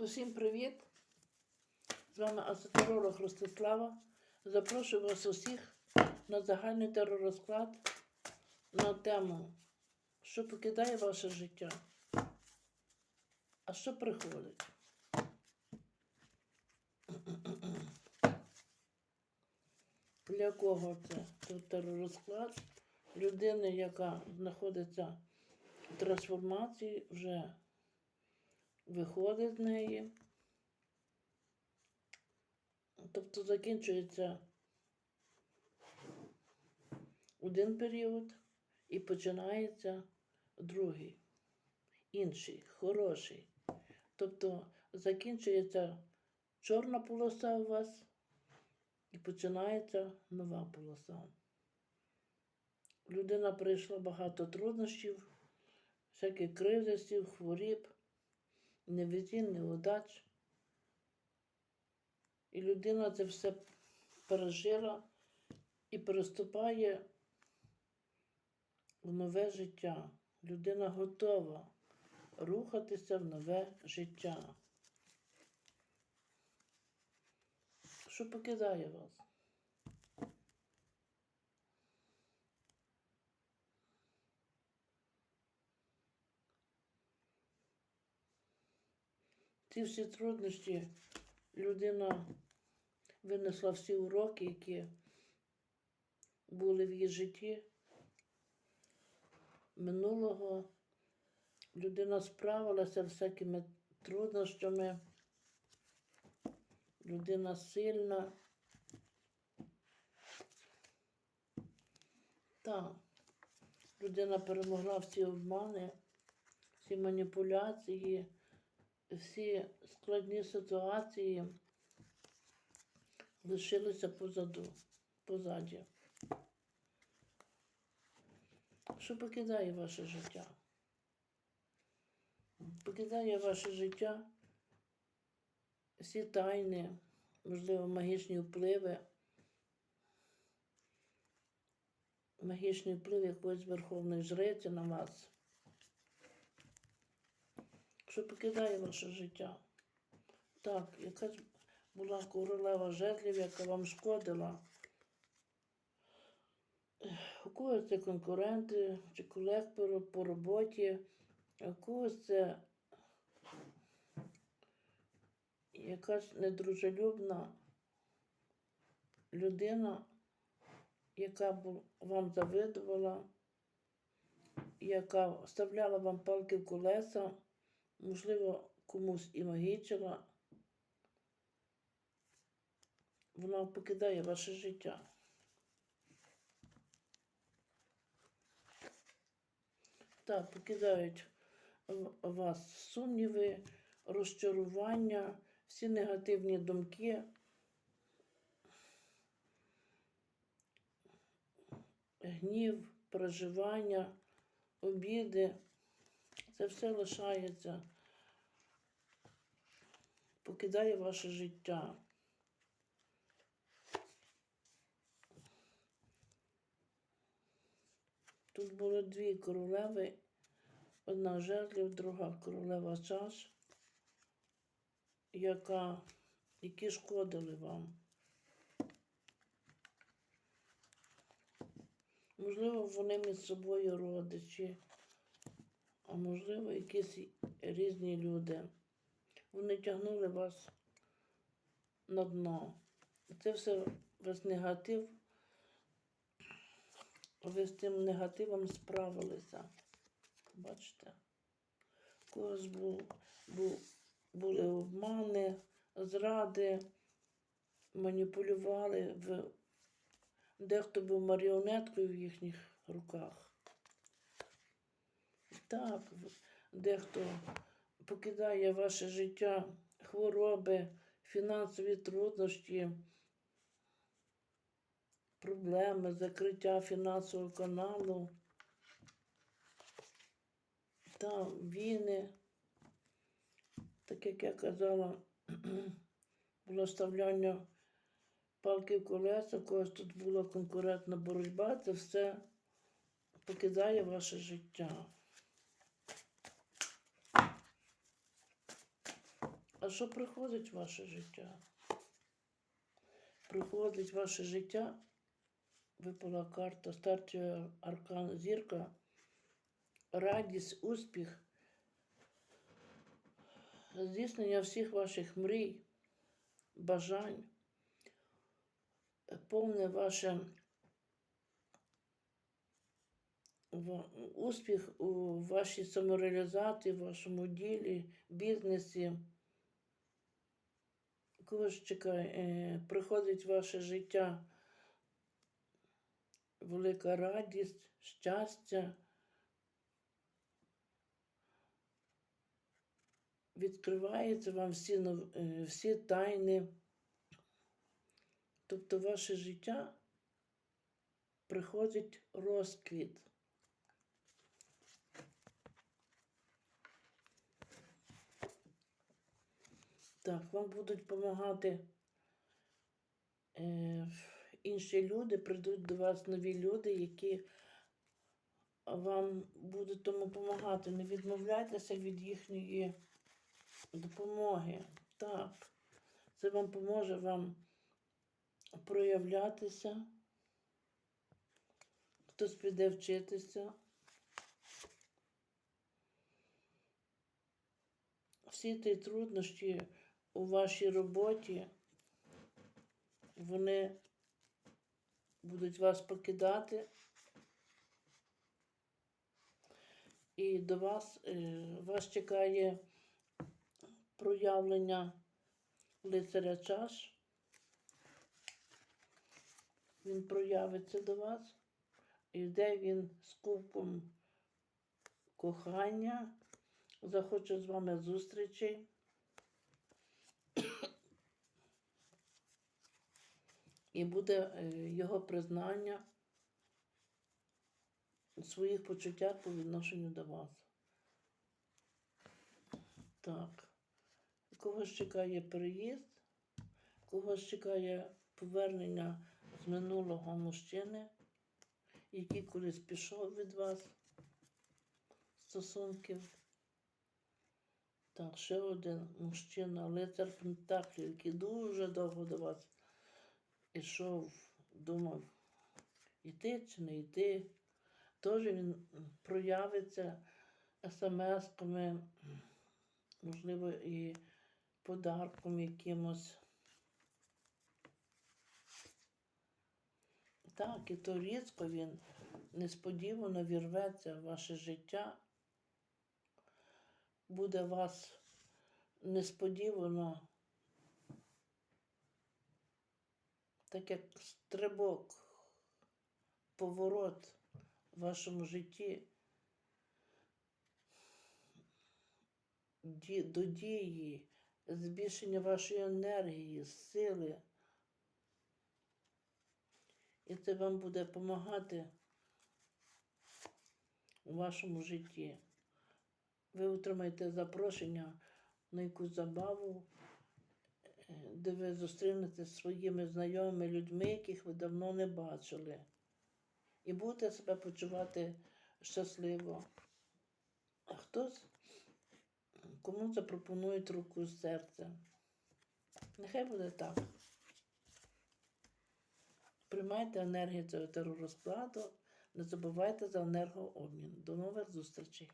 Усім привіт! З вами асотеролог Ростислава. Запрошую вас усіх на загальний теророзклад на тему, що покидає ваше життя, а що приходить. Для кого це Тут теророзклад? Людини, яка знаходиться в трансформації, вже виходить з неї. Тобто закінчується один період і починається другий, інший, хороший. Тобто закінчується чорна полоса у вас і починається нова полоса. Людина пройшла багато труднощів, всяких кризисів, хворіб, невезінь, неудач. І людина це все пережила і переступає в нове життя. Людина готова рухатися в нове життя. Що покидає вас? Ці всі труднощі людина винесла всі уроки, які були в її житті минулого. Людина справилася всякими труднощами. Людина сильна. Так, людина перемогла всі обмани, всі маніпуляції, всі складні ситуації лишилися позаду, позаді. Що покидає ваше життя? Покидає ваше життя всі тайни, можливо, магічні впливи, магічний вплив якоїсь верховної жриці на вас. Що покидає ваше життя? Так, якась була королева жезлів, яка вам шкодила. У когось це конкуренти чи колег по роботі, у когось це якась недружелюбна людина, яка вам завидувала, яка вставляла вам палки в колеса, можливо, комусь і магічила. Вона покидає ваше життя. Так, покидають вас сумніви, розчарування, всі негативні думки. Гнів, переживання, обіди. Це все лишається, покидає ваше життя. Тут було дві королеви, одна жезлів, друга королева чаш, яка, які шкодили вам. Можливо, вони між собою родичі, а можливо, якісь різні люди. Вони тягнули вас на дно. Це все весь негатив. Ви з тим негативом справилися. Бачите? У когось був, був, були обмани, зради, маніпулювали. Дехто був маріонеткою в їхніх руках. Так, дехто покидає ваше життя хвороби, фінансові труднощі проблеми, закриття фінансового каналу, та війни, так як я казала, було вставляння палки в колеса, у когось тут була конкурентна боротьба, це все покидає ваше життя. А що приходить в ваше життя? Приходить в ваше життя, випала карта, старший аркан зірка, радість, успіх, здійснення всіх ваших мрій, бажань, повне ваше успіх у вашій самореалізації, в вашому ділі, бізнесі. Кого ж е, приходить в ваше життя велика радість, щастя. Відкриваються вам всі, е, всі тайни. Тобто ваше життя приходить розквіт. Так, вам будуть допомагати е, інші люди, прийдуть до вас нові люди, які вам будуть тому допомагати. Не відмовляйтеся від їхньої допомоги. Так, це вам поможе вам проявлятися. Хтось піде вчитися. Всі ті труднощі у вашій роботі, вони будуть вас покидати. І до вас, е, вас чекає проявлення лицаря чаш. Він проявиться до вас. І йде він з кубком кохання, захоче з вами зустрічі. І буде е, його признання своїх почуттях по відношенню до вас. Так. Когось чекає переїзд, когось чекає повернення з минулого мужчини, який колись пішов від вас стосунків. Так, ще один мужчина, лицар Пентаклів, який дуже довго до вас ішов, думав, йти чи не йти. Теж він проявиться смс-ками, можливо, і подарком якимось. Так, і то різко він несподівано вірветься в ваше життя, буде вас несподівано, так як стрибок, поворот в вашому житті до дії, збільшення вашої енергії, сили. І це вам буде допомагати у вашому житті. Ви отримаєте запрошення на якусь забаву, де ви зустрінете своїми знайомими людьми, яких ви давно не бачили. І будете себе почувати щасливо. А хтось кому запропонують руку з серця. Нехай буде так. Приймайте енергію цього теророзкладу. Не забувайте за енергообмін. До нових зустрічей!